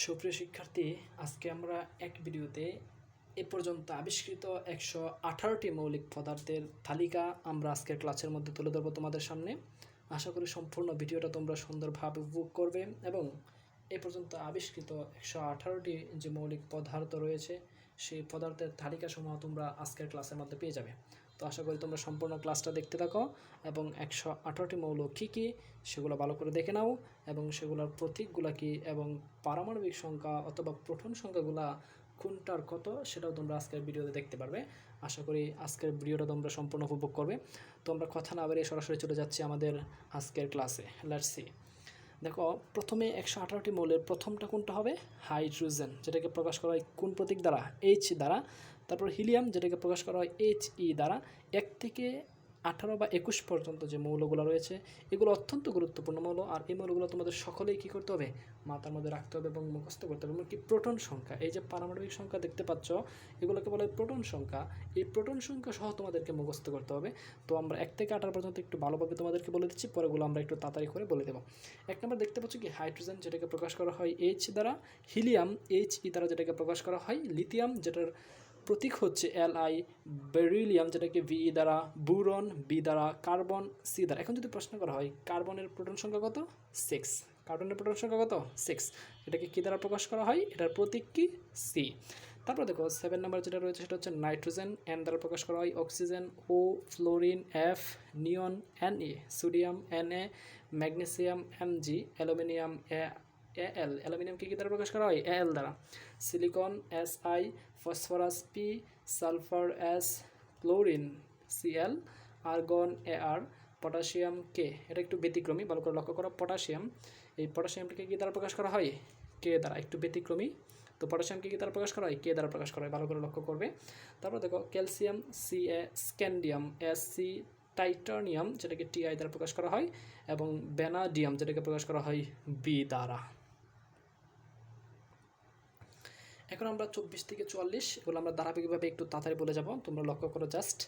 সুপ্রিয় শিক্ষার্থী, আজকে আমরা এক ভিডিওতে এ পর্যন্ত আবিষ্কৃত একশো আঠারোটি মৌলিক পদার্থের তালিকা আমরা আজকের ক্লাসের মধ্যে তুলে ধরবো তোমাদের সামনে। আশা করি সম্পূর্ণ ভিডিওটা তোমরা সুন্দরভাবে উপভোগ করবে এবং এ পর্যন্ত আবিষ্কৃত একশো আঠারোটি যে মৌলিক পদার্থ রয়েছে, সেই পদার্থের তালিকাসমূহ তোমরা আজকের ক্লাসের মধ্যে পেয়ে যাবে। তো আশা করি তোমরা সম্পূর্ণ ক্লাসটা দেখতে থাকো এবং একশো আঠারোটি মৌল কী কী সেগুলো ভালো করে দেখে নাও এবং সেগুলোর প্রতীকগুলো কী এবং পারমাণবিক সংখ্যা অথবা প্রোটন সংখ্যাগুলা কোনটার কত সেটাও তোমরা আজকের ভিডিওতে দেখতে পারবে। আশা করি আজকের ভিডিওটা তোমরা সম্পূর্ণ উপভোগ করবে। তো আমরা কথা না বেরিয়ে সরাসরি চলে যাচ্ছি আমাদের আজকের ক্লাসে লেটস সি দেখো, প্রথমে একশো আঠারোটি মৌলের প্রথমটা কোনটা হবে? হাইড্রোজেন, যেটাকে প্রকাশ করা হয় কোন প্রতীক দ্বারা? এইচ দ্বারা। তারপর হিলিয়াম, যেটাকে প্রকাশ করা হয় এইচ ই দ্বারা। এক থেকে আঠারো বা একুশ পর্যন্ত যে মৌলগুলো রয়েছে, এগুলো অত্যন্ত গুরুত্বপূর্ণ মৌল। আর এই মৌলগুলো তোমাদের সকলেই কী করতে হবে? মাথার মধ্যে রাখতে হবে এবং মুখস্থ করতে হবে। এমনকি প্রোটন সংখ্যা, এই যে পারমাণবিক সংখ্যা দেখতে পাচ্ছ, এগুলোকে বলে প্রোটন সংখ্যা। এই প্রোটন সংখ্যা সহ তোমাদেরকে মুখস্থ করতে হবে। তো আমরা এক থেকে আঠারো পর্যন্ত একটু ভালোভাবে তোমাদেরকে বলে দিচ্ছি, পরেগুলো আমরা একটু তাড়াতাড়ি করে বলে দেবো। এক নম্বর দেখতে পাচ্ছ কি? হাইড্রোজেন যেটাকে প্রকাশ করা হয় এইচ দ্বারা, হিলিয়াম এইচ ই দ্বারা যেটাকে প্রকাশ করা হয়, লিথিয়াম, যেটার প্রতীক হচ্ছে এল আই বেরিলিয়াম যেটাকে ভিই দ্বারা বুরন বি দ্বারা কার্বন সি দ্বারা। এখন যদি প্রশ্ন করা হয়, কার্বনের প্রোটন সংখ্যা কত? সিক্স কার্বনের প্রোটন সংখ্যা কত? সিক্স এটাকে কী দ্বারা প্রকাশ করা হয়? এটার প্রতীক কি? সি তারপর দেখো সেভেন নাম্বার যেটা রয়েছে সেটা হচ্ছে নাইট্রোজেন এন দ্বারা প্রকাশ করা হয়। Oxygen O fluorine F neon N E sodium N A magnesium M G aluminium A L অ্যালুমিনিয়ামকে কী কী দ্বারা প্রকাশ করা হয়? এ এল দ্বারা। Silicon S I phosphorus P sulphur S chlorine CL argon A R potassium K এটা একটু ব্যতিক্রমী, ভালো করে লক্ষ্য করো। পটাশিয়াম এই পটাশিয়ামটাকে কী দ্বারা প্রকাশ করা হয়? কে দ্বারা, একটু ব্যতিক্রমী। তো পটাশিয়ামকে কী দ্বারা প্রকাশ করা হয়? কে দ্বারা প্রকাশ করা হয়, ভালো করে লক্ষ্য করবে। তারপর দেখো calcium C A scandium S C titanium যেটাকে টিআই দ্বারা প্রকাশ করা হয়, এবং ব্যানাডিয়াম যেটাকে প্রকাশ করা হয় বি দ্বারা। এখন আমরা চব্বিশ থেকে চুয়াল্লিশ এগুলো আমরা ধারাবাহিকভাবে একটু তাড়াতাড়ি বলে যাব। তোমরা লক্ষ্য করো just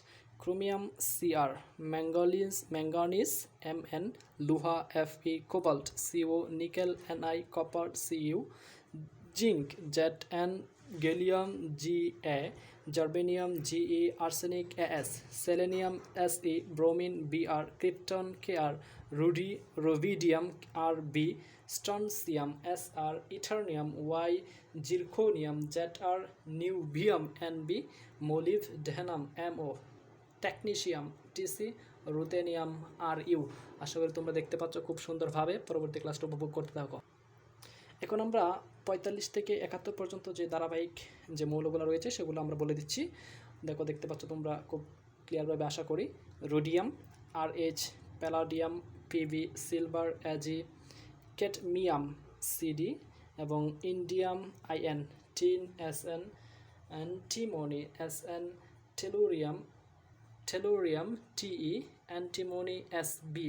chromium CR manganese manganese M N লুহা F E cobalt CO nickel N I copper C U zinc Z N gallium G A germanium, GE, arsenic, A S, selenium, S E, bromine, B R, krypton, K R, Rudi, rubidium, R B, strontium, S R, yttrium, Y, zirconium Z R, নিউভিয়াম, N B, molybdenum M O, technetium TC ruthenium R U. আশা করি তোমরা দেখতে পাচ্ছ খুব সুন্দরভাবে। পরবর্তী ক্লাসটা উপভোগ করতে থাকো। এখন আমরা পঁয়তাল্লিশ থেকে একাত্তর পর্যন্ত যে ধারাবাহিক যে মৌলগুলো রয়েছে, সেগুলো আমরা বলে দিচ্ছি। দেখো, দেখতে পাচ্ছ তোমরা খুব ক্লিয়ারভাবে আশা করি। Rhodium R H palladium PV silver AG cadmium CD এবং indium IN tin S N antimony S N tellurium tellurium TE antimony S B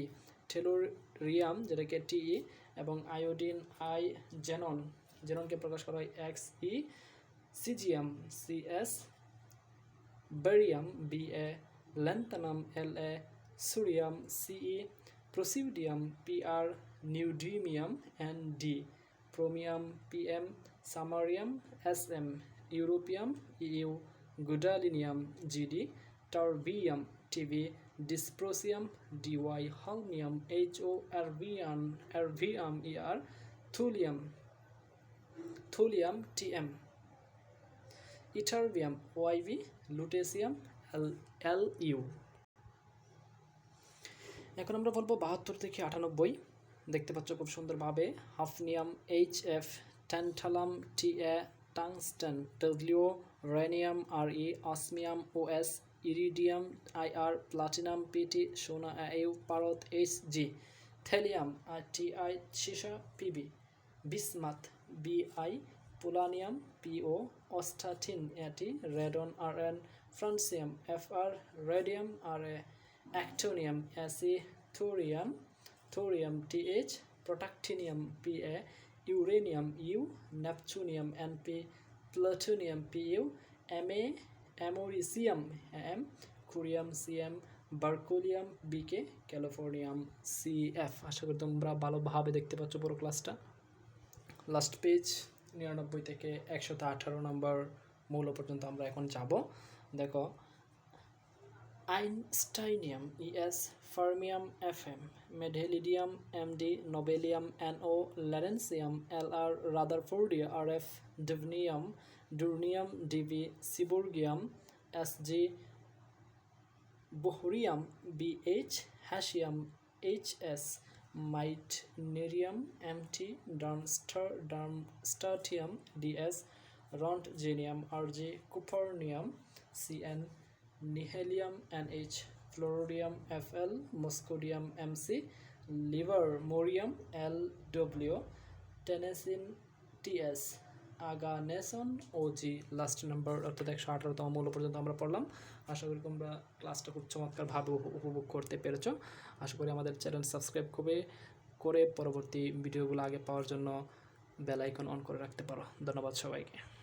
tellurium যেটাকে টিই এবং আয়োডিন আই জেনন জেননকে প্রকাশ করা হয় X E caesium CS, barium B A lanthanum L A cerium CE, praseodymium P R neodymium N D promethium P M samarium S M europium U gadolinium, GD terbium TB, dysprosium, DY, holmium H O erbium erbium ER, thulium thulium TM ytterbium YV lutetium L L U এখন আমরা বলব বাহাত্তর থেকে আটানব্বই। দেখতে পাচ্ছ খুব সুন্দরভাবে। Hafnium H F tantalum T A tungsten W rhenium R E osmium O S iridium I R platinum PT সোনা ইউ পারত এইচ জি থেলিয়াম আর T I সিসা PB bismuth B I polonium, PO, astatine, AT radon R N francium F R radium, R A, actinium AC thorium thorium TH protactinium P A uranium, U, neptunium N P U M A americium, M curium CM, berkelium, BK, californium, CF. আশা করি তোমরা ভালোভাবে দেখতে পাচ্ছ পুরো ক্লাসটা last page নিরানব্বই থেকে একশত আঠারো নম্বর মৌল পর্যন্ত আমরা এখন যাব। দেখো, einsteinium ES fermium FM mendelevium MD nobelium NO lawrencium LR rutherfordium RF dubnium, dubnium DB seaborgium SG bohrium BH hassium HS meitnerium, MT ডার্মস্টার darmstadtium DS, roentgenium, RG, copernicium, CN, নিহেলিয়াম, NH flerovium FL, moscovium, MC, livermorium L W tennessine, TS. Oganesson G last number অর্থাৎ একশো আঠারোতম মূল্য পর্যন্ত আমরা পড়লাম। আশা করি তোমরা ক্লাসটা খুব চমৎকারভাবে উপ- উপভোগ করতে পেরেছ। আশা করি আমাদের চ্যানেল সাবস্ক্রাইব করে করে পরবর্তী ভিডিওগুলো আগে পাওয়ার জন্য বেল আইকন অন করে রাখতে পারো। ধন্যবাদ সবাইকে।